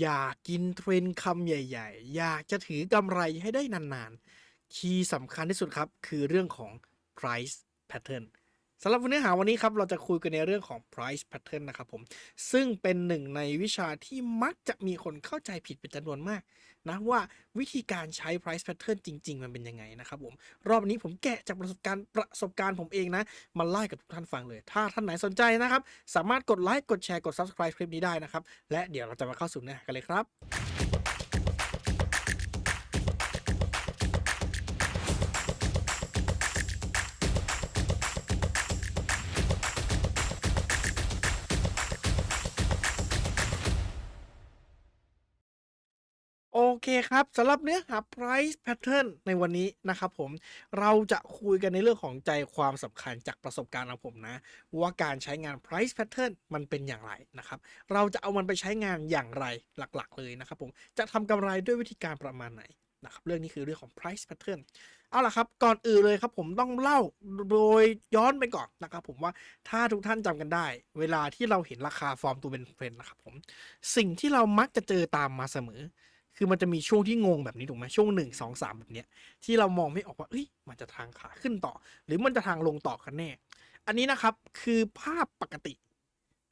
อยากกินเทรนด์คำใหญ่ ๆ อยากจะถือกำไรให้ได้นานๆ คีย์สำคัญที่สุดครับ คือเรื่องของ price pattern สำหรับเนื้อหาวันนี้ครับ เราจะคุยกันในเรื่องของ price pattern นะครับผม ซึ่งเป็นหนึ่งในวิชาที่มักจะมีคนเข้าใจผิดเป็นจำนวนมาก นะว่าวิธีการใช้ price pattern จริง ๆ มันเป็นยังไงนะครับผม รอบนี้ผมแกะจากประสบการณ์ประสบการณ์ผมเองนะมาไล่กับทุกท่านฟังเลย ถ้าท่านไหนสนใจนะครับ สามารถกดไลค์กดแชร์กด subscribe คลิปนี้ได้นะครับ และเดี๋ยวเราจะมาเข้าสู่เนื้อหากันเลยครับ เคครับสำหรับเนื้อหา price pattern ในวันนี้นะครับผมเราจะคุยกันในเรื่องของใจความสำคัญจากประสบการณ์ของผมนะ ว่าการใช้งาน price pattern มันเป็นอย่างไรนะครับ เราจะเอามันไปใช้งานอย่างไรหลักๆ เลยนะครับผมจะทำกำไรด้วยวิธีการประมาณไหนนะครับเรื่องนี้คือเรื่องของ price pattern เอาล่ะครับ ก่อนอื่นเลยครับผมต้องเล่าโดยย้อนไปก่อนนะครับผมว่าถ้าทุกท่านจำกันได้ เวลาที่เราเห็นราคาฟอร์มตัวเป็นเทรนด์นะครับผมสิ่งที่เรามักจะเจอตามมาเสมอ คือมันจะมีช่วงที่งงแบบนี้ถูกไหมช่วงหนึ่งสองสามแบบเนี้ยที่เรามองไม่ออกว่าเอ้ยมันจะทางขาขึ้นต่อ หรือมันจะทางลงต่อกันแน่ อันนี้นะครับคือภาพปกติ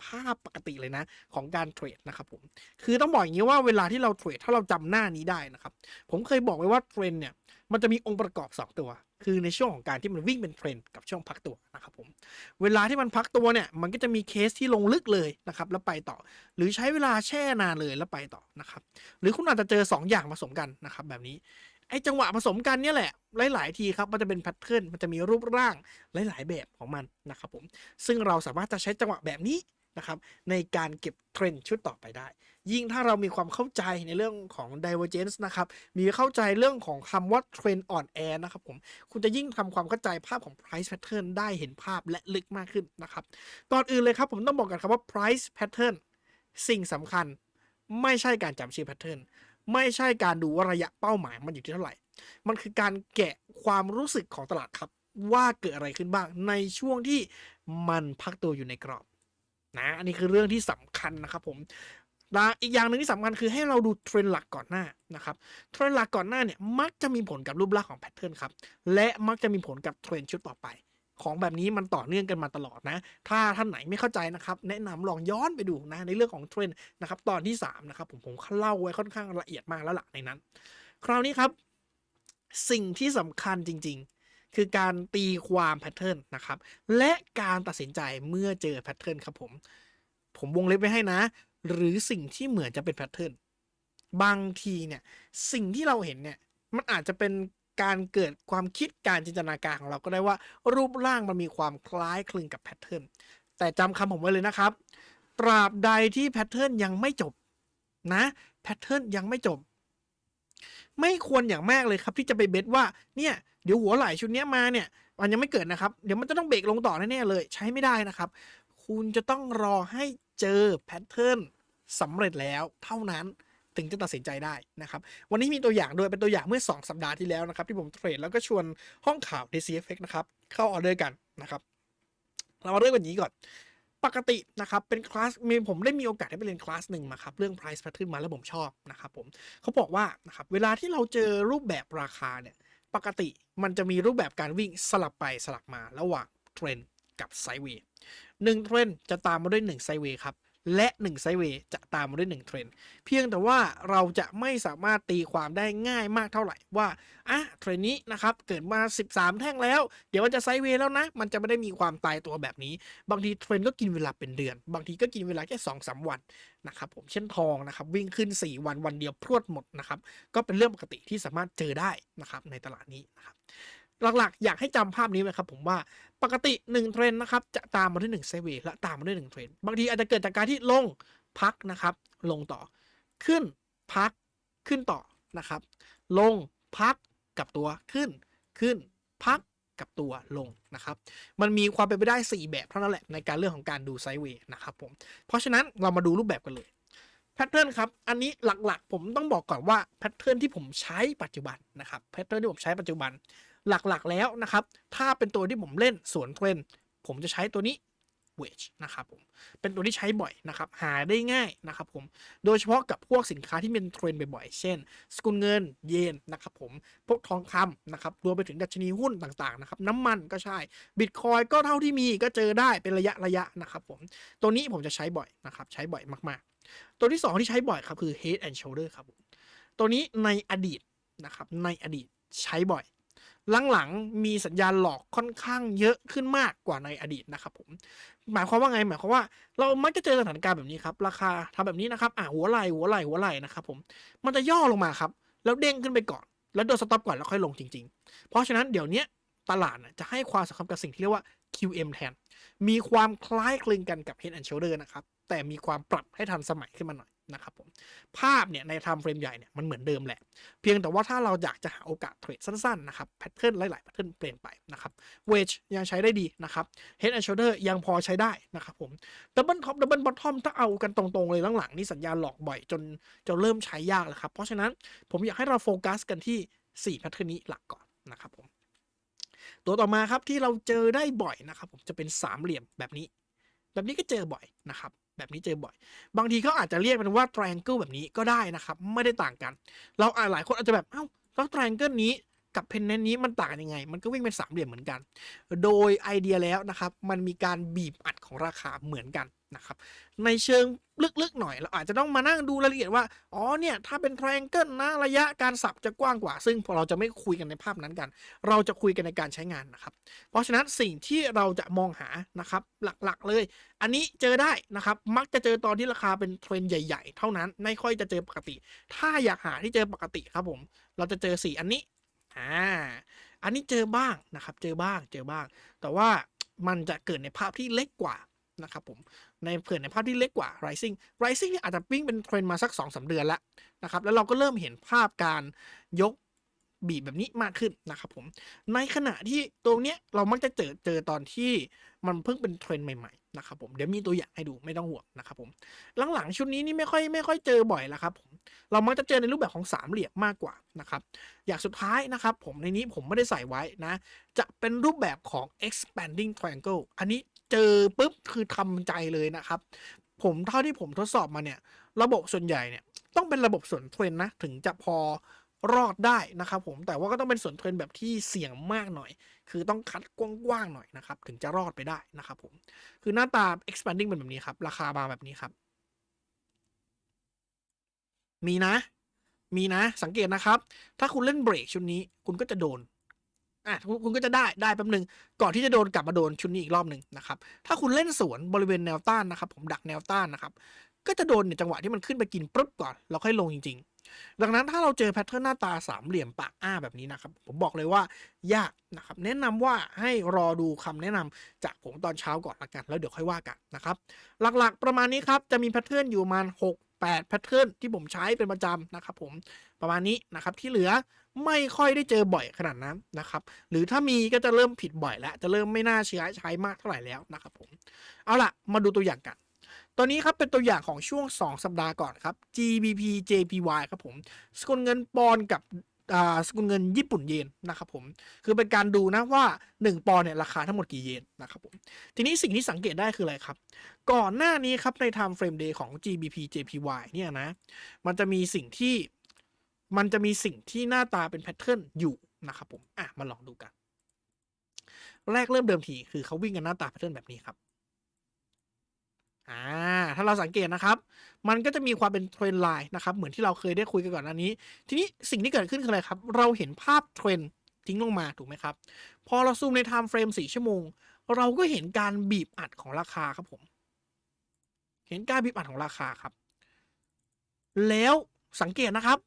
ภาพปกติเลยนะ ของการเทรดนะครับผม คือต้องบอกอย่างนี้ว่าเวลาที่เราเทรดถ้าเราจำหน้านี้ได้นะครับ ผมเคยบอกไว้ว่าเทรนเนี่ยมันจะมีองค์ประกอบ 2 ตัว คือในช่วงของการที่มันวิ่งเป็นเทรนด์กับช่วงพักตัวนะครับผมเวลาที่มันพักตัวเนี่ยมันก็จะมีเคสที่ลงลึกเลยนะครับแล้วไปต่อ หรือใช้เวลาแช่นานเลยแล้วไปต่อนะครับหรือคุณอาจจะเจอ 2 อย่างผสมกันนะครับแบบนี้ไอ้จังหวะผสมกันเนี่ยแหละ หลาย ๆ ทีครับมันจะเป็นแพทเทิร์นมันจะมีรูปร่างหลาย ๆ แบบของมันนะครับผมซึ่งเราสามารถจะใช้จังหวะแบบนี้นะครับในการเก็บเทรนด์ชุดต่อไปได้ ยิ่งถ้าเรามีความเข้าใจในเรื่องของ divergence นะครับ มีเข้าใจเรื่องของคำว่าเทรนด์อ่อนแอนะครับผม คุณจะยิ่งทำความเข้าใจภาพของ price pattern ได้เห็นภาพและลึกมากขึ้นนะครับ ก่อนอื่นเลยครับผมต้องบอกกันครับว่า price pattern สิ่งสำคัญไม่ใช่การจำชื่อ pattern ไม่ใช่การดูว่าระยะเป้าหมายมันอยู่ที่เท่าไหร่ มันคือการแกะความรู้สึกของตลาดครับ ว่าเกิดอะไรขึ้นบ้างในช่วงที่มันพักตัวอยู่ในกรอบนะอันนี้คือเรื่องที่สำคัญนะครับผม อีกอย่างหนึ่งที่สำคัญคือให้เราดูเทรนด์หลักก่อนหน้านะครับเทรนด์หลักก่อนหน้าเนี่ยมักจะมีผลกับรูปลักษณ์ของแพทเทิร์นครับและมักจะมีผลกับเทรนด์ชุดต่อไป ของแบบนี้มันต่อเนื่องกันมาตลอดนะ ถ้าท่านไหนไม่เข้าใจนะครับ แนะนำลองย้อนไปดูนะในเรื่องของเทรนด์นะครับตอนที่3นะครับผมผมเล่าไว้ค่อนข้างละเอียดมากแล้วล่ะในนั้น คราวนี้ครับสิ่งที่สำคัญจริง ๆ คือการตีความแพทเทิร์นนะครับและการตัดสินใจเมื่อเจอแพทเทิร์นครับผมผมวงเล็บไว้ให้นะ หรือสิ่งที่เหมือนจะเป็นแพทเทิร์นบางทีเนี่ยสิ่งที่เราเห็นเนี่ยมันอาจจะเป็นการเกิดความคิดการจินตนาการของเราก็ได้ว่า รูปร่างมันมีความคล้ายคลึงกับแพทเทิร์นแต่จำคำผมไว้เลยนะครับ ตราบใดที่แพทเทิร์นยังไม่จบนะแพทเทิร์นยังไม่จบ ไม่ควรอย่างมากเลยครับ ที่จะไปเบสว่าเนี่ยเดี๋ยวหัวไหล่ชุดนี้มาเนี่ย มันยังไม่เกิดนะครับ เดี๋ยวมันจะต้องเบรกลงต่อแน่ๆเลย ใช้ไม่ได้นะครับ คุณจะต้องรอให้ เจอแพทเทิร์นสำเร็จแล้วเท่านั้นถึงจะตัดสินใจได้นะครับ วันนี้มีตัวอย่างด้วยเป็นตัวอย่างเมื่อ 2 สัปดาห์ที่แล้วนะครับ ที่ผมเทรดแล้วก็ชวนห้องข่าว DCFX นะครับ เข้าออเดอร์กันนะครับ เรามาเริ่มกันอย่างนี้ก่อน ปกตินะครับเป็นคลาสมีผมได้มีโอกาสได้ไปเรียนคลาสหนึ่งมาครับ เรื่อง price pattern มาแล้วผมชอบนะครับผมเขาบอกว่านะครับเวลาที่เราเจอรูปแบบราคาเนี่ยปกติมันจะมีรูปแบบการวิ่งสลับไปสลับมาระหว่างเทรนกับไซด์เวย์ หนึ่งเทรนจะตามมาด้วยหนึ่งไซเวย์ครับและ1ไซเวย์จะตามมาด้วย1เทรนเพียงแต่ว่าเราจะไม่สามารถตีความได้ง่ายมากเท่าไหร่ว่าอะเทรนนี้นะครับเกิดมา 13 แท่งแล้ว เดี๋ยวมันจะไซเวย์แล้วนะ มันจะไม่ได้มีความตายตัวแบบนี้ บางทีเทรนก็กินเวลาเป็นเดือน บางทีก็กินเวลาแค่2อสวันนะครับผมเช่นทองนะครับวิ่งขึ้น 4 วันวันเดียวพรวดหมดนะครับก็เป็นเรื่องปกติที่สามารถเจอได้นะครับในตลาดนี้นะครับ หลักๆ อยากให้จำภาพนี้ไว้ครับผมว่าปกติ 1 เทรนนะครับจะตามมาด้วย1ไซเวและตามมาด้วย1เทรนบางทีอาจจะเกิดจากการที่ลงพักนะครับ ลงต่อ ขึ้นพักขึ้นต่อนะครับ ลงพักกับตัวขึ้นขึ้นพักกับตัวลงนะครับ มันมีความเป็นไปได้ 4 แบบเท่านั้นแหละในการเรื่องของการดูไซด์เวย์นะครับผม เพราะฉะนั้นเรามาดูรูปแบบกันเลยแพทเทิร์นครับ อันนี้หลักๆ ผมต้องบอกก่อนว่าแพทเทิร์นที่ผมใช้ปัจจุบันนะครับแพทเทิร์นที่ผมใช้ปัจจุบัน หลักๆแล้วนะครับ ถ้าเป็นตัวที่ผมเล่นสวนเทรนผมจะใช้ตัวนี้ wedge นะครับผมเป็นตัวที่ใช้บ่อยนะครับ หาได้ง่ายนะครับผมโดยเฉพาะกับพวกสินค้าที่เป็นเทรนบ่อยๆ เช่น สกุลเงินเยนนะครับผมพวกทองคำนะครับรวมไปถึงดัชนีหุ้นต่างๆนะครับน้ำมันก็ใช่บิตคอยก็เท่าที่มีก็เจอได้เป็นระยะระยะนะครับผมตัวนี้ผมจะใช้บ่อยนะครับใช้บ่อยมากๆ ตัวที่สองที่ใช้บ่อยครับคือ head and shoulder ครับผมตัวนี้ในอดีตนะครับในอดีตใช้บ่อย หลังๆมีสัญญาณหลอกค่อนข้างเยอะขึ้นมากกว่าในอดีตนะครับผมหมายความว่าไงหมายความว่าเรามักจะเจอสถานการณ์แบบนี้ครับ ราคาทำแบบนี้นะครับอะหัวไหลหัวไหลหัวไหลนะครับผมมันจะย่อลงมาครับ แล้วเด้งขึ้นไปก่อน แล้วโดนสต็อปก่อนแล้วค่อยลงจริง ๆ เพราะฉะนั้นเดี๋ยวนี้ตลาดจะให้ความสำคัญกับสิ่งที่เรียกว่า QM แทน มีความคล้ายคลึงกันกับ Head and Shoulder นะครับ แต่มีความปรับให้ทันสมัยขึ้นมาหน่อย นะครับผมภาพเนี่ยใน time frame ใหญ่เนี่ยมันเหมือนเดิมแหละ เพียงแต่ว่าถ้าเราอยากจะหาโอกาสเทรดสั้นๆนะครับแพทเทิร์นหลายๆแพทเทิร์นเปลี่ยนไปนะครับเวจยังใช้ได้ดีนะครับ Head and Shoulder ยังพอใช้ได้นะครับผมดับเบิลท็อปดับเบิลบอททอมถ้าเอากันตรงๆเลยหลังๆนี่สัญญาณหลอกบ่อยจนจะเริ่มใช้ยากแล้วครับเพราะฉะนั้นผมอยากให้เราโฟกัสกันที่4แพทเทิร์นนี้หลักก่อนนะครับผมตัวต่อมาครับที่เราเจอได้บ่อยนะครับผมจะเป็นสามเหลี่ยมแบบนี้ แบบนี้ก็เจอบ่อยนะครับ แบบนี้เจอบ่อย บางทีเขาอาจจะเรียกเป็นว่า triangle แบบนี้ก็ได้นะครับ ไม่ได้ต่างกัน เราอาจหลายคนอาจจะแบบ เอ้าแล้ว triangle นี้กับ pendant นี้มันต่างกันยังไง มันก็วิ่งเป็นสามเหลี่ยมเหมือนกัน โดยไอเดียแล้วนะครับ มันมีการบีบอัดของราคาเหมือนกัน นะครับในเชิงลึกๆหน่อย เราอาจจะต้องมานั่งดูรายละเอียดว่า อ๋อเนี่ย ถ้าเป็น triangle นะระยะการสับจะกว้างกว่า ซึ่งพอเราจะไม่คุยกันในภาพนั้นกัน เราจะคุยกันในการใช้งานนะครับ เพราะฉะนั้นสิ่งที่เราจะมองหานะครับหลักๆเลย อันนี้เจอได้นะครับ มักจะเจอตอนที่ราคาเป็นเทรนใหญ่ ๆ เท่านั้นไม่ค่อยจะเจอปกติ ถ้าอยากหาที่เจอปกติครับผม เราจะเจอสี่อันนี้อ่าอันนี้เจอบ้างนะครับ เจอบ้างเจอบ้าง แต่ว่ามันจะเกิดในภาพที่เล็กกว่า นะครับผมในเผื่อในภาพที่เล็กกว่า rising rising เนี่ยอาจจะวิ่งเป็นเทรนมาสัก2อสเดือนแล้วนะครับแล้วเราก็เริ่มเห็นภาพการยกบีบแบบนี้มากขึ้นนะครับผมในขณะที่ตรงเนี้ยเรามักจะเจอเจอตอนที่มันเพิ่งเป็นเทรนใหม่ๆนะครับผมเดี๋ยวมีตัวอย่างให้ดูไม่ต้องห่วงนะครับผมหลังๆชุดนี้นี่ไม่ค่อยไม่ค่อยเจอบ่อยแล้วครับผมเรามักจะเจอในรูปแบบของสามเหลี่ยมมากกว่านะครับอย่างสุดท้ายนะครับผมในนี้ผมไม่ได้ใส่ไว้นะจะเป็นรูปแบบของ expanding triangle อันนี้ เจอปุ๊บคือทำใจเลยนะครับ ผมเท่าที่ผมทดสอบมาเนี่ย ระบบส่วนใหญ่เนี่ยต้องเป็นระบบส่วนเทรนนะถึงจะพอรอดได้นะครับผมแต่ว่าก็ต้องเป็นส่วนเทรนแบบที่เสี่ยงมากหน่อย คือต้องคัดกว้างๆหน่อยนะครับ ถึงจะรอดไปได้นะครับผม คือหน้าตา expanding เป็นแบบนี้ครับ ราคามาแบบนี้ครับ มีนะ มีนะสังเกตนะครับ ถ้าคุณเล่นเบรกชุดนี้ คุณก็จะโดน อะคุณก็จะได้ได้แป๊บหนึ่งก่อนที่จะโดนกลับมาโดนชุดนี้อีกรอบหนึ่งนะครับ ถ้าคุณเล่นสวนบริเวณแนวต้านนะครับ ผมดักแนวต้านนะครับ ก็จะโดนในจังหวะที่มันขึ้นไปกินปุ๊บก่อนแล้วค่อยลงจริง ๆ ดังนั้นถ้าเราเจอแพทเทิร์นหน้าตาสามเหลี่ยมปากอ้าแบบนี้นะครับ ผมบอกเลยว่ายากนะครับ แนะนำว่าให้รอดูคำแนะนำจากผมตอนเช้าก่อนละกัน แล้วเดี๋ยวค่อยว่ากันนะครับ หลักๆประมาณนี้ครับจะมีแพทเทิร์นอยู่ประมาณ6 8แพทเทิร์นที่ผมใช้เป็นประจำนะครับ ผมประมาณนี้นะครับที่เหลือ ไม่ค่อยได้เจอบ่อยขนาดนั้นนะครับ หรือถ้ามีก็จะเริ่มผิดบ่อยแล้ว จะเริ่มไม่น่าเชื่อใช้มากเท่าไหร่แล้วนะครับผม เอาล่ะ มาดูตัวอย่างกัน ตัวนี้ครับเป็นตัวอย่างของช่วง 2 สัปดาห์ก่อนครับ GBP JPY ครับผม สกุลเงินปอนกับอ่าสกุลเงินญี่ปุ่นเยนนะครับผม คือเป็นการดูนะว่า 1 ปอนเนี่ยราคาทั้งหมดกี่เยนนะครับผม ทีนี้สิ่งที่สังเกตได้คืออะไรครับ ก่อนหน้านี้ครับใน time frame day ของ GBP JPY เนี่ยนะ มันจะมีสิ่งที่ มันจะมีสิ่งที่หน้าตาเป็นแพทเทิร์นอยู่นะครับผม อะ มาลองดูกัน แรกเริ่มเดิมทีคือเขาวิ่งกันหน้าตาแพทเทิร์นแบบนี้ครับ อ่า ถ้าเราสังเกตนะครับ มันก็จะมีความเป็นเทรนไลน์นะครับ เหมือนที่เราเคยได้คุยกันก่อนอันนี้ ทีนี้สิ่งที่เกิดขึ้นคืออะไรครับ เราเห็นภาพเทรนทิ้งลงมาถูกไหมครับ พอเราซูมใน time frame 4ชั่วโมง เราก็เห็นการบีบอัดของราคาครับผม เห็นการบีบอัดของราคาครับ แล้วสังเกตนะครับ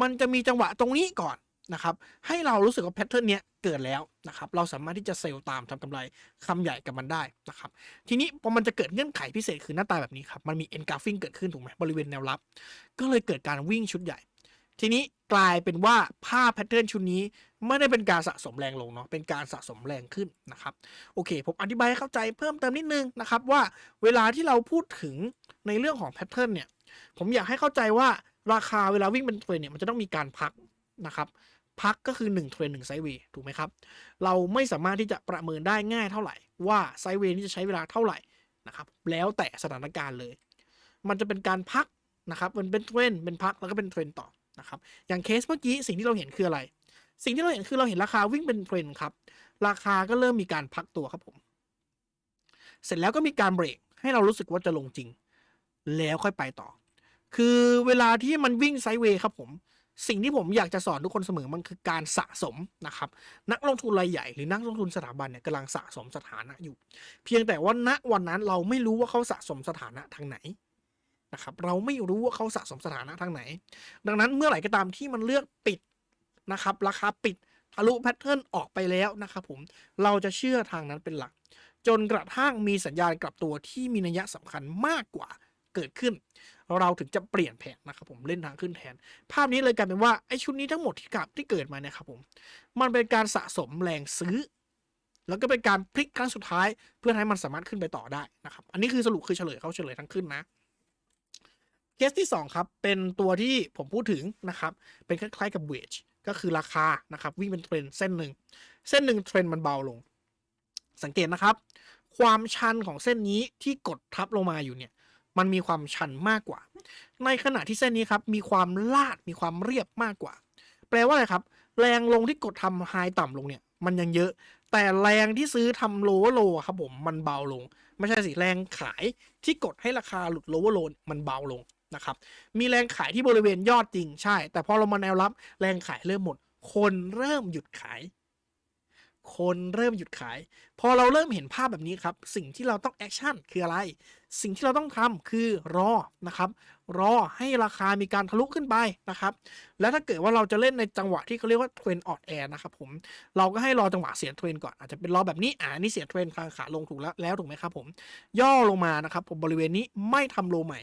มันจะมีจังหวะตรงนี้ก่อนนะครับ ให้เรารู้สึกว่าแพทเทิร์นเนี้ยเกิดแล้วนะครับ เราสามารถที่จะเซลล์ตามทำกำไรคำใหญ่กับมันได้นะครับ ทีนี้พอมันจะเกิดเงื่อนไขพิเศษคือหน้าตาแบบนี้ครับ มันมี engulfing เกิดขึ้นถูกไหมบริเวณแนวรับ ก็เลยเกิดการวิ่งชุดใหญ่ ทีนี้กลายเป็นว่าภาพแพทเทิร์นชุดนี้ไม่ได้เป็นการสะสมแรงลงเนาะ เป็นการสะสมแรงขึ้นนะครับ โอเค ผมอธิบายให้เข้าใจเพิ่มเติมนิดนึงนะครับว่าเวลาที่เราพูดถึงในเรื่องของแพทเทิร์นเนี่ย ผมอยากให้เข้าใจว่า ราคาเวลาวิ่งเป็นเทรนเนี่ยมันจะต้องมีการพักนะครับ พักก็คือ1เทรนหนึ่งไซเวย์ถูกไหมครับ เราไม่สามารถที่จะประเมินได้ง่ายเท่าไหร่ ว่าไซเวย์นี้จะใช้เวลาเท่าไหร่นะครับ แล้วแต่สถานการณ์เลย มันจะเป็นการพักนะครับมันเป็นเทรนเป็นพักแล้วก็เป็นเทรนต่อนะครับ อย่างเคสเมื่อกี้สิ่งที่เราเห็นคืออะไร สิ่งที่เราเห็นคือเราเห็นราคาวิ่งเป็นเทรนครับ ราคาก็เริ่มมีการพักตัวครับผม เสร็จแล้วก็มีการเบรกให้เรารู้สึกว่าจะลงจริง แล้วค่อยไปต่อ คือเวลาที่มันวิ่งไซด์เวย์ครับผม สิ่งที่ผมอยากจะสอนทุกคนเสมอมันคือการสะสมนะครับ นักลงทุนรายใหญ่หรือนักลงทุนสถาบันเนี่ยกำลังสะสมสถานะอยู่ เพียงแต่ว่าณวันนั้นเราไม่รู้ว่าเขาสะสมสถานะทางไหนนะครับเราไม่รู้ว่าเขาสะสมสถานะทางไหน ดังนั้นเมื่อไหร่ก็ตามที่มันเลือกปิดนะครับ ราคาปิดทะลุแพทเทิร์นออกไปแล้วนะครับผมเราจะเชื่อทางนั้นเป็นหลัก จนกระทั่งมีสัญญาณกลับตัวที่มีนัยสำคัญมากกว่าเกิดขึ้น เราถึงจะเปลี่ยนแผนนะครับผมเล่นทางขึ้นแทน ภาพนี้เลยกลายเป็นว่าไอ้ชุดนี้ทั้งหมดที่กับที่เกิดมาเนี่ยครับผมมันเป็นการสะสมแรงซื้อ แล้วก็เป็นการพลิกครั้งสุดท้าย เพื่อให้มันสามารถขึ้นไปต่อได้นะครับ อันนี้คือสรุปคือเฉลยเขาเฉลยทั้งขึ้นนะเคสที่ 2 ครับ เป็นตัวที่ผมพูดถึงนะครับ เป็นคล้ายๆกับเวจก็คือราคานะครับวิ่งเป็นเทรนเส้นหนึ่ง เส้นหนึ่งเทรนมันเบาลง สังเกตนะครับ ความชันของเส้นนี้ที่กดทับลงมาอยู่เนี่ย มันมีความชันมากกว่า ในขณะที่เส้นนี้ครับมีความลาดมีความเรียบมากกว่า แปลว่าอะไรครับ แรงลงที่กดทำไฮต่ำลงเนี่ยมันยังเยอะ แต่แรงที่ซื้อทำโลว์โลครับผมมันเบาลง ไม่ใช่สิแรงขายที่กดให้ราคาหลุดโลว์โลมันเบาลงนะครับ มีแรงขายที่บริเวณยอดจริงใช่ แต่พอเรามาแนวรับแรงขายเริ่มหมด คนเริ่มหยุดขาย คนเริ่มหยุดขาย พอเราเริ่มเห็นภาพแบบนี้ครับ สิ่งที่เราต้องแอคชั่นคืออะไร สิ่งที่เราต้องทำคือรอนะครับ รอให้ราคามีการทะลุขึ้นไปนะครับ แล้วถ้าเกิดว่าเราจะเล่นในจังหวะที่เขาเรียกว่าเทรนออดแอร์นะครับผมเราก็ให้รอจังหวะเสียเทรนก่อนอาจจะเป็นรอแบบนี้อ่านี่เสียเทรนขาขาลงถูกแล้วแล้วถูกไหมครับผม ย่อลงมานะครับผมบริเวณนี้ไม่ทำโลใหม่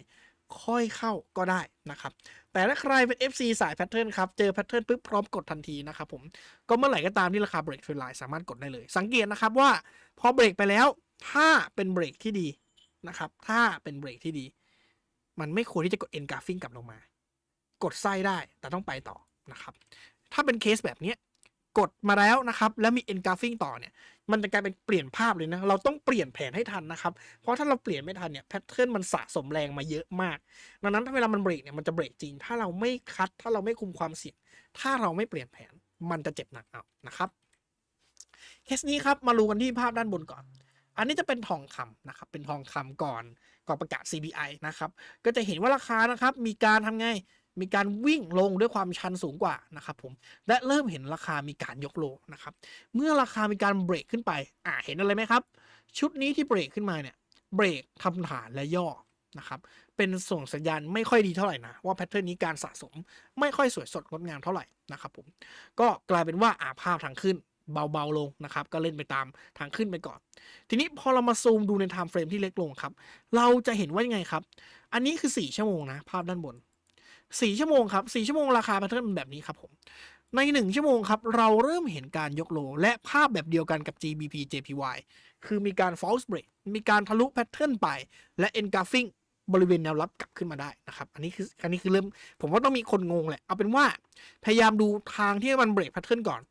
ค่อยเข้าก็ได้นะครับ แต่ถ้าใครเป็น FC สายแพทเทิร์นครับ เจอแพทเทิร์นปุ๊บพร้อมกดทันทีนะครับผม ก็เมื่อไหร่ก็ตามที่ราคาเบรกเทรนไลน์สามารถกดได้เลย สังเกตนะครับว่าพอเบรกไปแล้ว ถ้าเป็นเบรกที่ดีนะครับ ถ้าเป็นเบรกที่ดี มันไม่ควรที่จะกด end graphing กลับลงมา กดไส้ได้แต่ต้องไปต่อนะครับ ถ้าเป็นเคสแบบนี้ กดมาแล้วนะครับ แล้วมี end graphing ต่อเนี่ย มันจะกลายเป็นเปลี่ยนภาพเลยนะ เราต้องเปลี่ยนแผนให้ทันนะครับ เพราะถ้าเราเปลี่ยนไม่ทันเนี่ยแพทเทิร์นมันสะสมแรงมาเยอะมาก ดังนั้นถ้าเวลามันเบรกเนี่ยมันจะเบรกจริง ถ้าเราไม่คัด ถ้าเราไม่คุมความเสี่ยง ถ้าเราไม่เปลี่ยนแผน มันจะเจ็บหนักเอานะครับเคสนี้ครับมาดูกันที่ภาพด้านบนก่อน อันนี้จะเป็นทองคำนะครับ เป็นทองคำก่อนก่อนประกาศ CPI นะครับ ก็จะเห็นว่าราคานะครับ มีการทำไง มีการวิ่งลงด้วยความชันสูงกว่านะครับผมและเริ่มเห็นราคามีการยกโลนะครับเมื่อราคามีการเบรกขึ้นไปอ่าเห็นอะไรไหมครับ ชุดนี้ที่เบรกขึ้นมาเนี่ยเบรกทำฐานและย่อนะครับเป็นส่งสัญญาณไม่ค่อยดีเท่าไหร่นะว่าแพทเทิร์นนี้การสะสมไม่ค่อยสวยสดงดงามเท่าไหร่นะครับผมก็กลายเป็นว่าอาภาพทางขึ้นเบาๆลงนะครับก็เล่นไปตามทางขึ้นไปก่อน ทีนี้พอเรามาซูมดูในไทม์เฟรมที่เล็กลงครับ เราจะเห็นว่ายังไงครับ อันนี้คือ 4 ชั่วโมงนะ ภาพด้านบน 4ชั่วโมงครับ4ชั่วโมงราคาแพทเทิร์นเป็นแบบนี้ครับผมใน 1 ชั่วโมงครับ เราเริ่มเห็นการยกโล และภาพแบบเดียวกันกับ GBP JPY คือมีการ false break มีการทะลุแพทเทิร์นไป และ engulfing บริเวณแนวรับกลับขึ้นมาได้นะครับ อันนี้คืออันนี้คือเริ่มผมว่าต้องมีคนงงแหละ เอาเป็นว่าพยายามดูทางที่มันเบรกแพทเทิร์นก่อน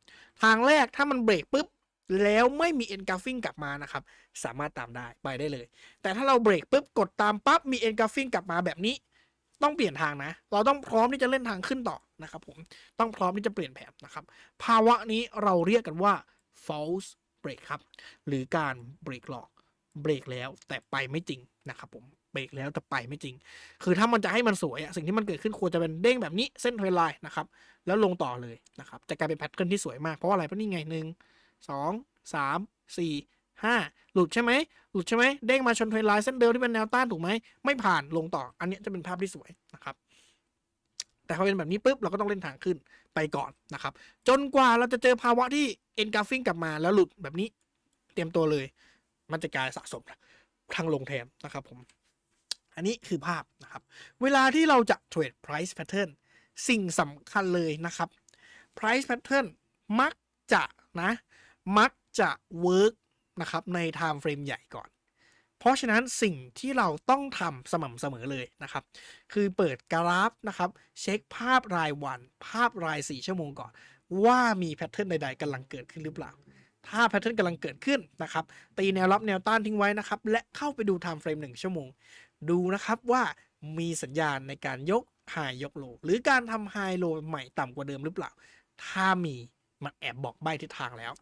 ทางแรกถ้ามันเบรกปุ๊บ แล้วไม่มี engulfing กลับมานะครับ สามารถตามได้ไปได้เลย แต่ถ้าเราเบรกปุ๊บกดตามปั๊บมี engulfing กลับมาแบบนี้ ต้องเปลี่ยนทางนะ เราต้องพร้อมที่จะเล่นทางขึ้นต่อนะครับผม ต้องพร้อมที่จะเปลี่ยนแผนนะครับ ภาวะนี้เราเรียกกันว่า false break ครับ หรือการเบรกหลอกเบรกแล้วแต่ไปไม่จริงนะครับผมเบรกแล้วแต่ไปไม่จริง คือถ้ามันจะให้มันสวยอะสิ่งที่มันเกิดขึ้นควรจะเป็นเด้งแบบนี้เส้นเทรนไลน์นะครับ แล้วลงต่อเลยนะครับ จะกลายเป็นแพทเทิร์นที่สวยมาก เพราะว่าอะไร เพราะนี่ไงหนึ่งสองสามสี่ ห้าหลุดใช่ไหมหลุดใช่ไหมเด้งมาชนเทรนไลน์เส้นเดิมที่เป็นแนวต้านถูกไหมไม่ผ่านลงต่อ อันนี้จะเป็นภาพที่สวยนะครับ แต่พอเป็นแบบนี้ปุ๊บเราก็ต้องเล่นทางขึ้นไปก่อนนะครับ จนกว่าเราจะเจอภาวะที่ engulfing กลับมาแล้วหลุดแบบนี้เตรียมตัวเลย มันจะกลายสะสมทางลงแทนนะครับผม อันนี้คือภาพนะครับ เวลาที่เราจะเทรด price pattern สิ่งสำคัญเลยนะครับ price pattern มักจะนะ มักจะ work นะครับใน time frame ใหญ่ก่อน เพราะฉะนั้นสิ่งที่เราต้องทำสม่ำเสมอเลยนะครับ คือเปิดกราฟนะครับ เช็คภาพรายวัน ภาพราย 4 ชั่วโมงก่อน ว่ามีแพทเทิร์นใด ๆกำลังเกิดขึ้นหรือเปล่า ถ้าแพทเทิร์นกำลังเกิดขึ้นนะครับ ตีแนวรับแนวต้านทิ้งไว้นะครับ และเข้าไปดู time frame 1ชั่วโมง ดูนะครับว่ามีสัญญาณในการยก high ยก low หรือการทำ high low ใหม่ต่ำกว่าเดิมหรือเปล่า ถ้ามีมันแอบบอกใบทิศทางแล้ว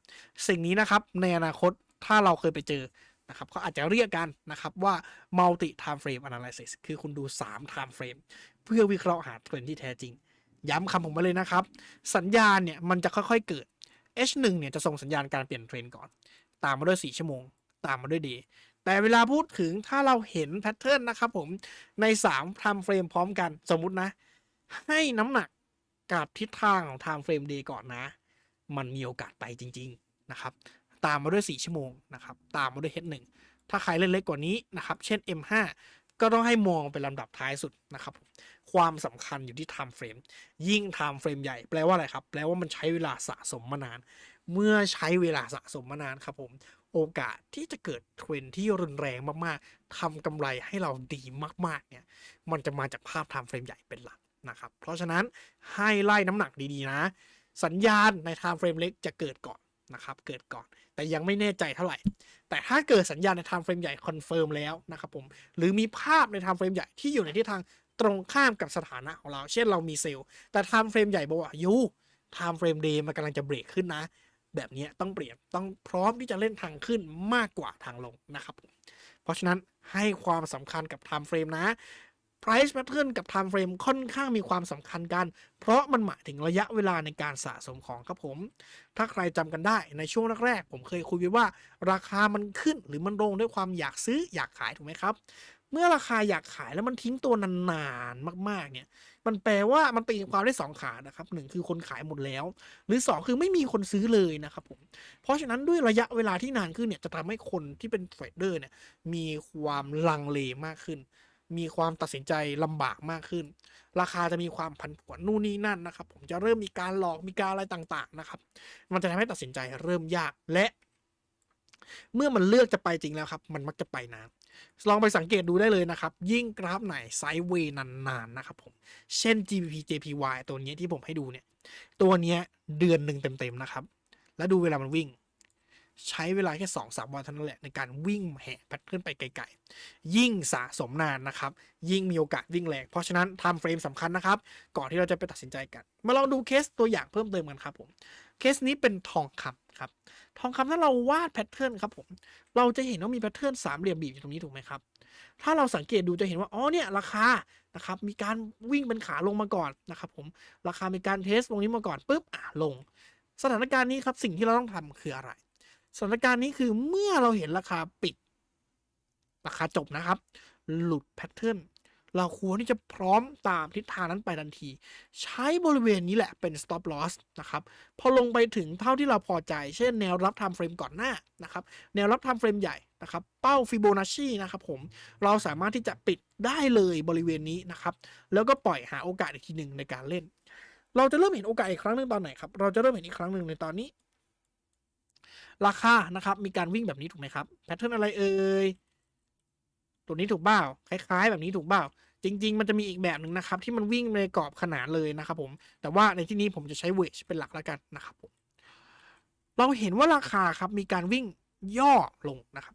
สิ่งนี้นะครับในอนาคต ถ้าเราเคยไปเจอนะครับเขาอาจจะเรียกกันนะครับว่า multi time frame analysis คือคุณดู 3 time frame เพื่อวิเคราะห์หาเทรนที่แท้จริง ย้ำคำผมมาเลยนะครับ สัญญาณเนี่ยมันจะค่อยๆเกิด H1 เนี่ยจะส่งสัญญาณการเปลี่ยนเทรนก่อน ตามมาด้วย 4 ชั่วโมง ตามมาด้วย day แต่เวลาพูดถึงถ้าเราเห็นแพทเทิร์นนะครับผมใน3 time frame พร้อมกันสมมุตินะ ให้น้ำหนักกับทิศทางของ time frame day ก่อนนะ มันมีโอกาสไปจริง ๆ นะครับ ตามมาด้วย 4 ชั่วโมงนะครับตามมาด้วย H1 ถ้าใครเล่นเล็กกว่านี้นะครับเช่น M5 ก็ต้องให้มองเป็นลำดับท้ายสุดนะครับความสำคัญอยู่ที่ time frame ยิ่ง time frame ใหญ่แปลว่าอะไรครับ แปลว่ามันใช้เวลาสะสมมานาน เมื่อใช้เวลาสะสมมานานครับผมโอกาสที่จะเกิดเทรนที่รุนแรงมากๆทำกำไรให้เราดีมากๆเนี่ยมันจะมาจากภาพ time frame ใหญ่เป็นหลักนะครับเพราะฉะนั้นให้ไล่น้ำหนักดีๆนะ สัญญาณใน time frame เล็กจะเกิดก่อน นะครับเกิดก่อนแต่ยังไม่แน่ใจเท่าไหร่ แต่ถ้าเกิดสัญญาณใน time frame ใหญ่คอนเฟิร์มแล้วนะครับผมหรือมีภาพใน time frame ใหญ่ที่อยู่ในทิศทางตรงข้ามกับสถานะของเรา เช่นเรามีเซลล์แต่ time frame ใหญ่บอกว่ายู time frame day มันกำลังจะเบรกขึ้นนะ แบบนี้ต้องเปลี่ยนต้องพร้อมที่จะเล่นทางขึ้นมากกว่าทางลงนะครับผมเพราะฉะนั้นให้ความสำคัญกับ time frame นะ price pattern กับ time frame ค่อนข้างมีความสำคัญกัน เพราะมันหมายถึงระยะเวลาในการสะสมของครับผม ถ้าใครจำกันได้ในช่วงแรกๆผมเคยคุยไว้ว่า ราคามันขึ้นหรือมันลงด้วยความอยากซื้ออยากขายถูกไหมครับ เมื่อราคาอยากขายแล้วมันทิ้งตัวนานๆมากๆเนี่ยมันแปลว่ามันตีความได้สองขานะครับหนึ่งคือคนขายหมดแล้ว หรือสองคือไม่มีคนซื้อเลยนะครับผมเพราะฉะนั้นด้วยระยะเวลาที่นานขึ้นเนี่ยจะทำให้คนที่เป็นเทรดเดอร์เนี่ยมีความลังเลมากขึ้น มีความตัดสินใจลำบากมากขึ้น ราคาจะมีความผันผวนนู่นนี่นั่นนะครับ ผมจะเริ่มมีการหลอกมีการอะไรต่างๆนะครับ มันจะทำให้ตัดสินใจเริ่มยากและ เมื่อมันเลือกจะไปจริงแล้วครับ มันมักจะไปนานลองไปสังเกตดูได้เลยนะครับ ยิ่งกราฟไหนไซด์เวย์นานๆนะครับผม เช่น GBP JPY ตัวนี้ที่ผมให้ดูเนี่ย ตัวนี้เดือนหนึ่งเต็มๆนะครับ แล้วดูเวลามันวิ่ง ใช้เวลาแค่2อสวันเท่านั้นแหละในการวิ่งแห่แพทเทิร์นไปไกลๆ ยิ่งสะสมนานนะครับ ยิ่งมีโอกาสวิ่งแรงเพราะฉะนั้น time frame สำคัญนะครับ ก่อนที่เราจะไปตัดสินใจกัน มาลองดูเคสตัวอย่างเพิ่มเติมกันครับผม เคสนี้เป็นทองคำครับ ทองคำถ้าเราวาดแพทเทิร์นครับผม เราจะเห็นว่ามีแพทเทิร์นสามเหลี่ยมบีบอยู่ตรงนี้ถูกไหมครับ ถ้าเราสังเกตดูจะเห็นว่า อ๋อเนี่ยราคานะครับ มีการวิ่งเป็นขาลงมาก่อนนะครับผม ราคามีการเทสตรงนี้มาก่อนปุ๊บอะลง สถานการณ์นี้ครับสิ่งที่เราต้องทำคืออะไร สถานการณ์นี้คือเมื่อเราเห็นราคาปิด ราคาจบนะครับ หลุดแพทเทิร์นเราควรที่จะพร้อมตามทิศทางนั้นไปทันที ใช้บริเวณนี้แหละเป็น stop loss นะครับ พอลงไปถึงเท่าที่เราพอใจ เช่นแนวรับ time frame ก่อนหน้านะครับ แนวรับ time frame ใหญ่นะครับ เป้าฟิโบนัชชีนะครับผม เราสามารถที่จะปิดได้เลยบริเวณนี้นะครับ แล้วก็ปล่อยหาโอกาสอีกทีหนึ่งในการเล่น เราจะเริ่มเห็นโอกาสอีกครั้งหนึ่งตอนไหนครับ เราจะเริ่มเห็นอีกครั้งหนึ่งในตอนนี้ ราคานะครับ มีการวิ่งแบบนี้ถูกไหมครับแพทเทิร์นอะไรเอ่ยตัวนี้ถูกเปล่าคล้ายๆ แบบนี้ถูกเปล่าจริง ๆ มันจะมีอีกแบบหนึ่งนะครับ ที่มันวิ่งในกรอบขนานเลยนะครับผมแต่ว่าในที่นี้ผมจะใช้เวชเป็นหลักแล้วกันนะครับผมเราเห็นว่าราคาครับมีการวิ่งย่อลงนะครับ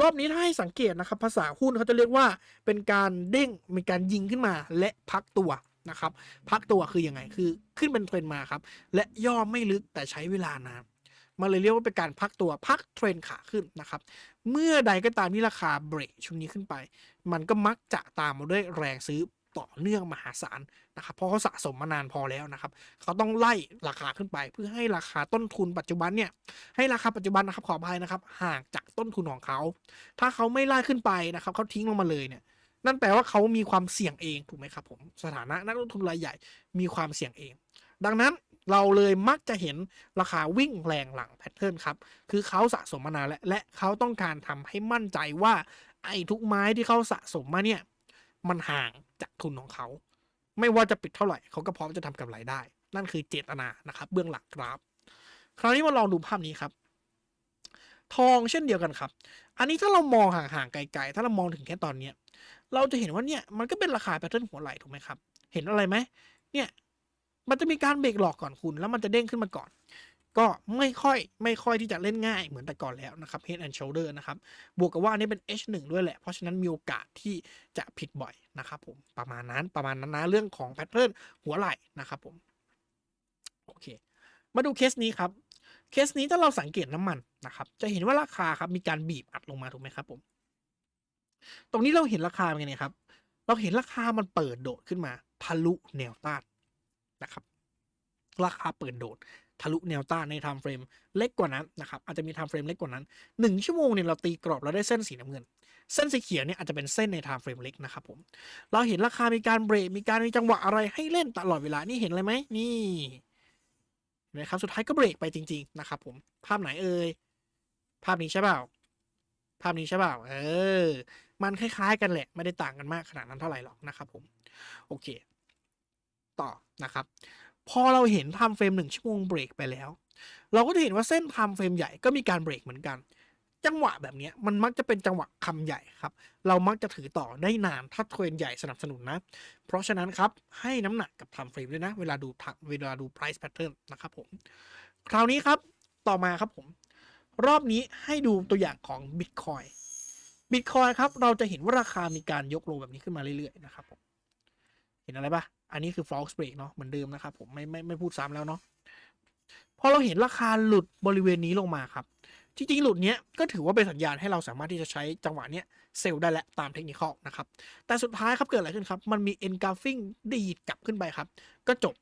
รอบนี้ถ้าให้สังเกตนะครับ ภาษาหุ้นเขาจะเรียกว่าเป็นการเด้งมีการยิงขึ้นมาและพักตัวนะครับ พักตัวคือยังไงคือขึ้นเป็นเทรนมาครับ และย่อไม่ลึกแต่ใช้เวลานาน มันเลยเรียกว่าเป็นการพักตัวพักเทรนขาขึ้นนะครับ เมื่อใดก็ตามที่ราคาเบรกช่วงนี้ขึ้นไป มันก็มักจะตามมาด้วยแรงซื้อต่อเนื่องมหาศาลนะครับเพราะเขาสะสมมานานพอแล้วนะครับ เขาต้องไล่ราคาขึ้นไป เพื่อให้ราคาต้นทุนปัจจุบันเนี่ยให้ราคาปัจจุบันนะครับขออภัยนะครับห่างจากต้นทุนของเขา ถ้าเขาไม่ไล่ขึ้นไปนะครับเขาทิ้งลงมาเลยเนี่ยนั่นแปลว่าเขามีความเสี่ยงเองถูกไหมครับผมสถานะนักลงทุนรายใหญ่มีความเสี่ยงเอง ดังนั้น เราเลยมักจะเห็นราคาวิ่งแรงหลังแพทเทิร์นครับ คือเขาสะสมมานานและและเขาต้องการทำให้มั่นใจว่าไอ้ทุกไม้ที่เขาสะสมมาเนี่ย มันห่างจากทุนของเขา ไม่ว่าจะปิดเท่าไหร่เขาก็พร้อมจะทำกำไรได้ นั่นคือเจตนานะครับ เบื้องหลังกราฟ คราวนี้มาลองดูภาพนี้ครับ ทองเช่นเดียวกันครับ อันนี้ถ้าเรามองห่างๆไกลๆ ถ้าเรามองถึงแค่ตอนเนี้ยเราจะเห็นว่าเนี่ยมันก็เป็นราคาแพทเทิร์นหัวไหลถูกไหมครับ เห็นอะไรไหมเนี่ย มันจะมีการเบรกหลอกก่อนคุณ แล้วมันจะเด้งขึ้นมาก่อน ก็ไม่ค่อยไม่ค่อยที่จะเล่นง่ายเหมือนแต่ก่อนแล้วนะครับ Head and Shoulder นะครับ บวกกับว่าอันนี้เป็น H1 ด้วยแหละ เพราะฉะนั้นมีโอกาสที่จะผิดบ่อยนะครับผมประมาณนั้นประมาณนั้นนะเรื่องของแพทเทิร์นหัวไหล่นะครับผมโอเค มาดูเคสนี้ครับเคสนี้ถ้าเราสังเกตน้ำมันนะครับ จะเห็นว่าราคาครับมีการบีบอัดลงมาถูกไหมครับผม ตรงนี้เราเห็นราคาเป็นไงครับ เราเห็นราคามันเปิดโดดขึ้นมา ทะลุแนวต้าน นะครับ ราคาเปิดโดด ทะลุแนวต้านในไทม์เฟรมเล็กกว่านั้นนะครับ อาจจะมีไทม์เฟรมเล็กกว่านั้นหนึ่งชั่วโมงเนี่ยเราตีกรอบเราได้เส้นสีน้ำเงิน เส้นสีเขียวเนี่ยอาจจะเป็นเส้นในไทม์เฟรมเล็กนะครับผม เราเห็นราคามีการเบรกมีการมีจังหวะอะไรให้เล่นตลอดเวลา นี่เห็นอะไรไหมนี่เห็นไหมครับ สุดท้ายก็เบรกไปจริง ๆ นะครับผม ภาพไหนเอ่ย ภาพนี้ใช่เปล่า ภาพนี้ใช่เปล่า เออ มันคล้าย ๆ กันแหละ ไม่ได้ต่างกันมากขนาดนั้นเท่าไหร่หรอกนะครับผม โอเค ต่อ นะครับ พอเราเห็นไทม์เฟรมหนึ่งชั่วโมงเบรกไปแล้ว เราก็จะเห็นว่าเส้นไทม์เฟรมใหญ่ก็มีการเบรกเหมือนกัน จังหวะแบบนี้มันมักจะเป็นจังหวะคำใหญ่ครับ เรามักจะถือต่อได้นานถ้าเทรนใหญ่สนับสนุนนะ เพราะฉะนั้นครับให้น้ำหนักกับ time frame ด้วยนะ เวลาดูเวลาดู price pattern นะครับผมคราวนี้ครับต่อมาครับผม รอบนี้ให้ดูตัวอย่างของ Bitcoin Bitcoin ครับ เราจะเห็นว่าราคามีการยกลงแบบนี้ขึ้นมาเรื่อยๆนะครับผม เห็นอะไรปะอันนี้คือ false break เนาะเหมือนเดิมนะครับผมไม่ไม่ไม่พูดซ้ำแล้วเนาะพอเราเห็นราคาหลุดบริเวณนี้ลงมาครับ จริงๆ หลุดเนี้ยก็ถือว่าเป็นสัญญาณให้เราสามารถที่จะใช้จังหวะเนี้ยเซลล์ได้แล้วตามเทคนิคนะครับ แต่สุดท้ายครับเกิดอะไรขึ้นครับ มันมี engulfing ดีดกลับขึ้นไปครับ ก็จบ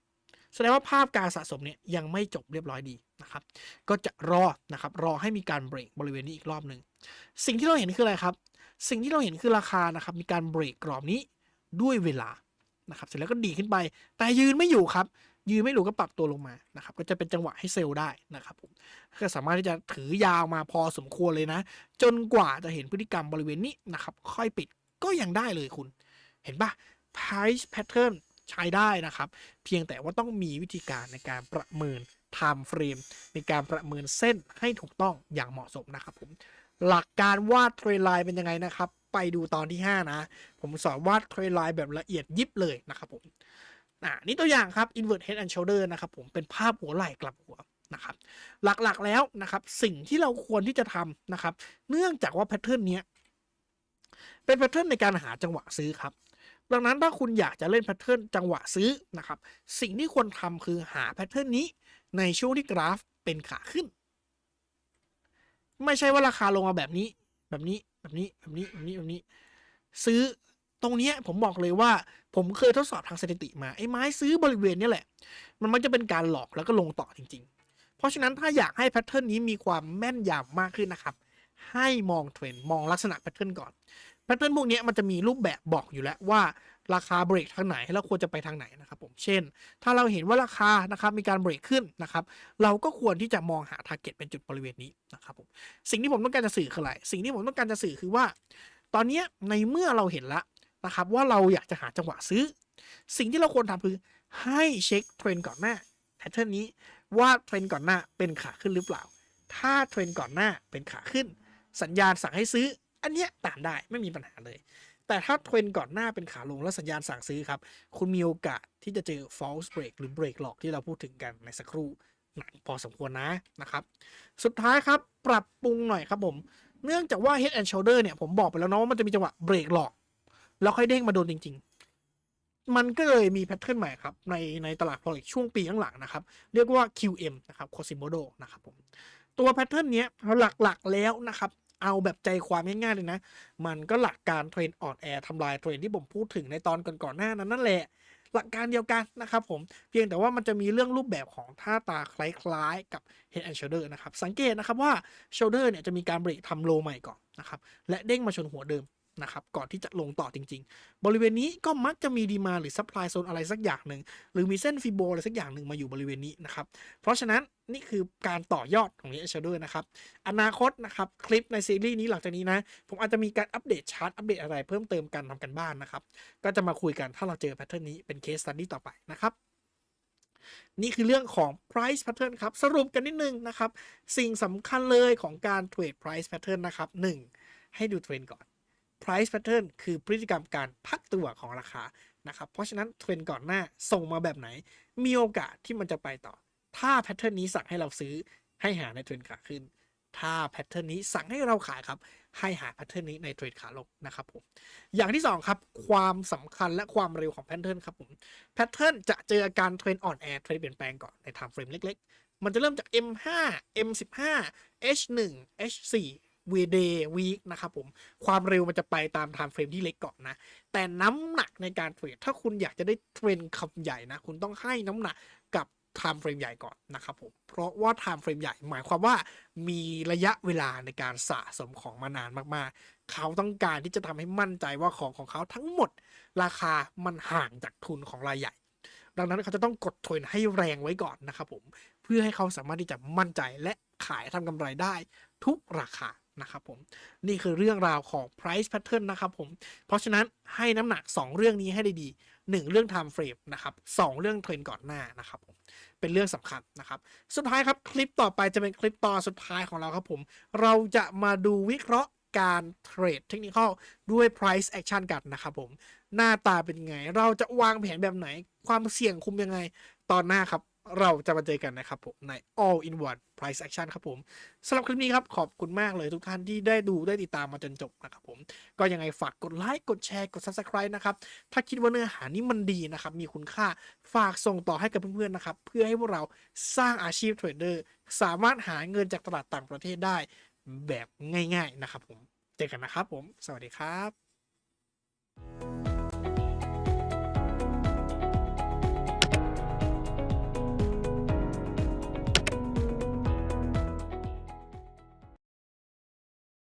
แสดงว่าภาพการสะสมเนี่ยยังไม่จบเรียบร้อยดีนะครับ ก็จะรอนะครับรอให้มีการเบรกบริเวณนี้อีกรอบหนึ่งสิ่งที่เราเห็นคืออะไรครับ สิ่งที่เราเห็นคือราคานะครับมีการเบรกกรอบนี้ด้วยเวลา นะครับเสร็จแล้วก็ดีขึ้นไป แต่ยืนไม่อยู่ครับ ยืนไม่อยู่ก็ปรับตัวลงมานะครับก็จะเป็นจังหวะให้เซลล์ได้นะครับผมก็สามารถที่จะถือยาวมาพอสมควรเลยนะ จนกว่าจะเห็นพฤติกรรมบริเวณนี้นะครับค่อยปิดก็ยังได้เลยคุณ เห็นปะ price pattern ใช้ได้นะครับ เพียงแต่ว่าต้องมีวิธีการในการประเมิน time frame ในการประเมินเส้นให้ถูกต้องอย่างเหมาะสมนะครับผมหลักการวาดเทรนไลน์เป็นยังไงนะครับ ไปดูตอนที่ 5 นะ ผมสอนวาดเทรนไลน์แบบละเอียดยิบเลยนะครับผมอ่านี่ตัวอย่างครับ invert head and shoulder นะครับผมเป็นภาพหัวไหล่กลับหัวนะครับ หลักๆแล้วนะครับสิ่งที่เราควรที่จะทำนะครับ เนื่องจากว่าแพทเทิร์นเนี้ยเป็นแพทเทิร์นในการหาจังหวะซื้อครับดังนั้นถ้าคุณอยากจะเล่นแพทเทิร์นจังหวะซื้อนะครับ สิ่งที่ควรทำคือหาแพทเทิร์นนี้ในช่วงที่กราฟเป็นขาขึ้น ไม่ใช่ว่าราคาลงมาแบบนี้แบบนี้ แบบนี้แบบนี้แบบนี้แบบนี้ ซื้อตรงเนี้ยผมบอกเลยว่า ผมเคยทดสอบทางสถิติมาไอ้ไม้ซื้อบริเวณเนี้ยแหละ มันมักจะเป็นการหลอกแล้วก็ลงต่อจริง ๆ เพราะฉะนั้นถ้าอยากให้แพทเทิร์นนี้มีความแม่นยำมากขึ้นนะครับ ให้มองเทรนมองลักษณะแพทเทิร์นก่อนแพทเทิร์นพวกนี้มันจะมีรูปแบบบอกอยู่แล้วว่า ราคาเบรกทางไหนแล้วควรจะไปทางไหนนะครับผมเช่น ถ้าเราเห็นว่าราคานะครับมีการเบรกขึ้นนะครับเราก็ควรที่จะมองหาทาร์เก็ตเป็นจุดบริเวณนี้นะครับผมสิ่งที่ผมต้องการจะสื่อคืออะไรสิ่งที่ผมต้องการจะสื่อคือว่า ตอนนี้ในเมื่อเราเห็นแล้วนะครับว่าเราอยากจะหาจังหวะซื้อ สิ่งที่เราควรทำคือให้เช็คเทรนก่อนหน้าแพทเทิร์นนี้ว่าเทรนก่อนหน้าเป็นขาขึ้นหรือเปล่า ถ้าเทรนก่อนหน้าเป็นขาขึ้น สัญญาณสั่งให้ซื้อ อันเนี้ยตามได้ไม่มีปัญหาเลย แต่ถ้าเทรนก่อนหน้าเป็นขาลงแล้วสัญญาณสั่งซื้อครับ คุณมีโอกาสที่จะเจอ false break หรือ break หลอกที่เราพูดถึงกันในสักครู่หนักพอสมควรนะนะครับ สุดท้ายครับปรับปรุงหน่อยครับผม เนื่องจากว่า head and shoulder เนี่ยผมบอกไปแล้วเนาะว่ามันจะมีจังหวะเบรกหลอก แล้วค่อยเด้งมาโดนจริง ๆ มันก็เลยมีแพทเทิร์นใหม่ครับ ในในตลาด forex ช่วงปีข้างหลังนะครับ เรียกว่า QM นะครับ Quasimodo นะครับผม ตัวแพทเทิร์นเนี้ยหลักๆแล้วนะครับ เอาแบบใจความง่ายๆเลยนะ มันก็หลักการเทรนออนแอร์ทำลายเทรนที่ผมพูดถึงในตอนก่อนๆหน้านั้นนั่นแหละ หลักการเดียวกันนะครับผม เพียงแต่ว่ามันจะมีเรื่องรูปแบบของท่าตาคล้ายๆกับ head and shoulder นะครับ สังเกตนะครับว่า shoulder เนี่ยจะมีการเบรกทำโลใหม่ก่อนนะครับ และเด้งมาชนหัวเดิม นะครับก่อนที่จะลงต่อจริง ๆ บริเวณนี้ก็มักจะมีดีมาหรือ supply zone อะไรสักอย่างหนึ่งหรือมีเส้นฟิโบอะไรสักอย่างหนึ่งมาอยู่บริเวณนี้นะครับเพราะฉะนั้นนี่คือการต่อยอดของ head and shoulder นะครับอนาคตนะครับคลิปในซีรีส์นี้หลังจากนี้นะ ผมอาจจะมีการอัปเดตชาร์ตอัปเดตอะไรเพิ่มเติมกันทำกันบ้านนะครับก็จะมาคุยกันถ้าเราเจอแพทเทิร์นนี้เป็นเคส study ต่อไปนะครับนี่คือเรื่องของ price pattern ครับ สรุปกันนิดนึงนะครับ สิ่งสำคัญเลยของการเทรด price pattern นะครับ 1. ให้ดูเทรนก่อน price pattern คือพฤติกรรมการพักตัวของราคานะครับ เพราะฉะนั้นเทรนก่อนหน้าส่งมาแบบไหน มีโอกาสที่มันจะไปต่อ ถ้าแพทเทิร์นนี้สั่งให้เราซื้อให้หาในเทรนขาขึ้น ถ้าแพทเทิร์นนี้สั่งให้เราขายครับ ให้หาแพทเทิร์นนี้ในเทรนขาลงนะครับผม อย่างที่สองครับ ความสำคัญและความเร็วของแพทเทิร์นครับผม แพทเทิร์นจะเจออาการเทรนอ่อนแอเทรนเปลี่ยนแปลงก่อนในไทม์เฟรมเล็ก ๆ มันจะเริ่มจาก M5 M15 H1 H4 V day week นะครับผมความเร็วมันจะไปตามไทม์เฟรมที่เล็กก่อนนะ แต่น้ำหนักในการเทรดถ้าคุณอยากจะได้เทรนคำใหญ่นะ คุณต้องให้น้ำหนักกับไทม์เฟรมใหญ่ก่อนนะครับผม เพราะว่าไทม์เฟรมใหญ่หมายความว่ามีระยะเวลาในการสะสมของมานานมากๆ เขาต้องการที่จะทำให้มั่นใจว่าของของเขาทั้งหมด ราคามันห่างจากทุนของรายใหญ่ ดังนั้นเขาจะต้องกดเทรนให้แรงไว้ก่อนนะครับผม เพื่อให้เขาสามารถที่จะมั่นใจและขายทำกำไรได้ทุกราคา นะครับผมนี่คือเรื่องราวของ price pattern นะครับผมเพราะฉะนั้นให้น้ำหนัก 2 เรื่องนี้ให้ได้ดี1เรื่อง time frame นะครับ2เรื่องเทรนด์ก่อนหน้านะครับผมเป็นเรื่องสำคัญนะครับ สุดท้ายครับคลิปต่อไปจะเป็นคลิปตอนสุดท้ายของเราครับผม เราจะมาดูวิเคราะห์การเทรดเทคนิคอลด้วย price action กันนะครับผม หน้าตาเป็นไง เราจะวางแผนแบบไหน ความเสี่ยงคุมยังไง ตอนหน้าครับ เราจะมาเจอกันนะครับผมใน all in one price action ครับผมสำหรับคลิปนี้ครับขอบคุณมากเลยทุกท่านที่ได้ดูได้ติดตามมาจนจบนะครับผม ก็ยังไงฝากกดไลค์กดแชร์กด subscribe นะครับ ถ้าคิดว่าเนื้อหานี้มันดีนะครับ มีคุณค่าฝากส่งต่อให้กับเพื่อนๆนะครับ เพื่อให้พวกเราสร้างอาชีพเทรดเดอร์สามารถหาเงินจากตลาดต่างประเทศได้แบบง่าย ๆนะครับผมเจอกันนะครับผม สวัสดีครับ